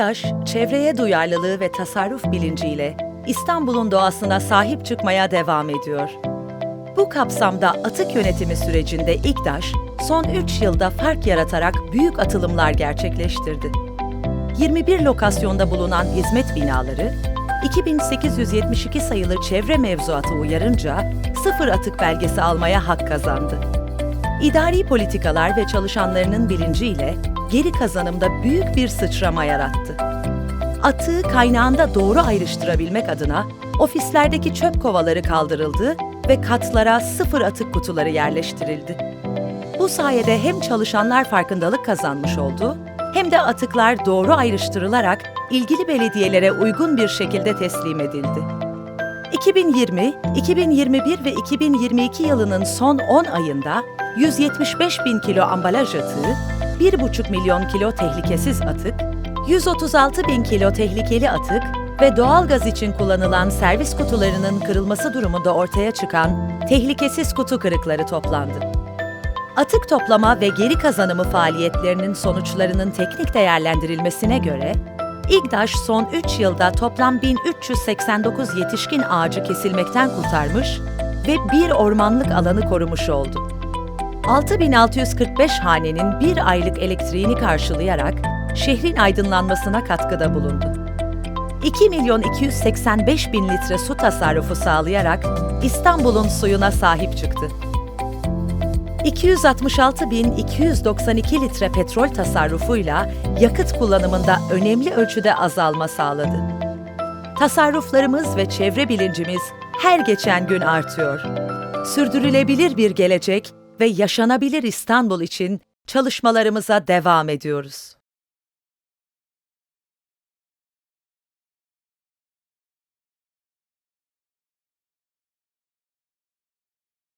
İGDAŞ, çevreye duyarlılığı ve tasarruf bilinciyle İstanbul'un doğasına sahip çıkmaya devam ediyor. Bu kapsamda atık yönetimi sürecinde İGDAŞ, son 3 yılda fark yaratarak büyük atılımlar gerçekleştirdi. 21 lokasyonda bulunan hizmet binaları, 2872 sayılı çevre mevzuatı uyarınca sıfır atık belgesi almaya hak kazandı. İdari politikalar ve çalışanlarının bilinciyle geri kazanımda büyük bir sıçrama yarattı. Atığı kaynağında doğru ayrıştırabilmek adına ofislerdeki çöp kovaları kaldırıldı ve katlara sıfır atık kutuları yerleştirildi. Bu sayede hem çalışanlar farkındalık kazanmış oldu, hem de atıklar doğru ayrıştırılarak ilgili belediyelere uygun bir şekilde teslim edildi. 2020, 2021 ve 2022 yılının son 10 ayında 175 bin kilo ambalaj atığı, 1,5 milyon kilo tehlikesiz atık, 136 bin kilo tehlikeli atık ve doğalgaz için kullanılan servis kutularının kırılması durumunda ortaya çıkan tehlikesiz kutu kırıkları toplandı. Atık toplama ve geri kazanımı faaliyetlerinin sonuçlarının teknik değerlendirilmesine göre, İGDAŞ son 3 yılda toplam 1389 yetişkin ağacı kesilmekten kurtarmış ve bir ormanlık alanı korumuş oldu. 6645 hanenin bir aylık elektriğini karşılayarak şehrin aydınlanmasına katkıda bulundu. 2 milyon 285 bin litre su tasarrufu sağlayarak İstanbul'un suyuna sahip çıktı. 266.292 litre petrol tasarrufuyla yakıt kullanımında önemli ölçüde azalma sağladı. Tasarruflarımız ve çevre bilincimiz her geçen gün artıyor. Sürdürülebilir bir gelecek ve yaşanabilir İstanbul için çalışmalarımıza devam ediyoruz.